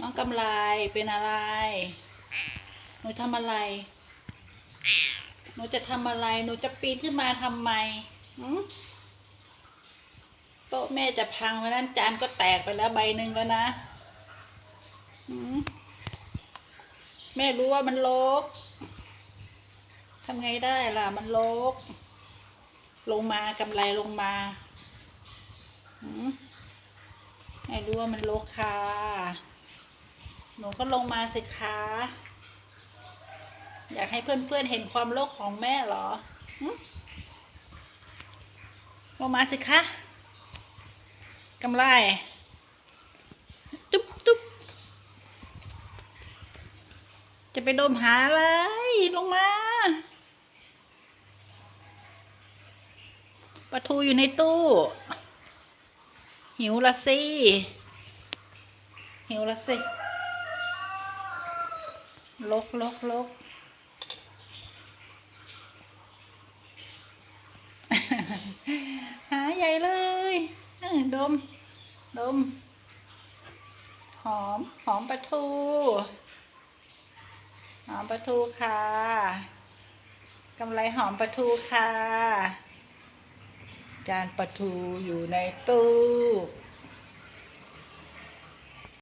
น้องกำไรเป็นอะไร หนูทำอะไร หนูจะทำอะไร หนูจะปีนขึ้นมาทำไมหืมโต๊ะแม่จะพังไปนั้นจานก็แตกไปแล้วใบหนึ่งแล้วนะหืมแม่รู้ว่ามันรกทำไงได้ล่ะ มันรกลงมากำไรลงมาหืมแม่รู้ว่ามันรกค่ะ นูก็ลงมาสิคะ อยากให้เพื่อนๆเห็นความโลกของแม่เหรอลงมาสิคะกำไร ตุ๊บตุ๊บจะไปดมหาอะไร ลงมาปลาทูอยู่ในตู้ หิวละสิหิวละสิ ลกลกลกหาใหญ่เลยดม ดม หอม หอมปลาทู หอมปลาทูค่ะกำไรหอมปลาทูค่ะ จานปลาทูอยู่ในตู้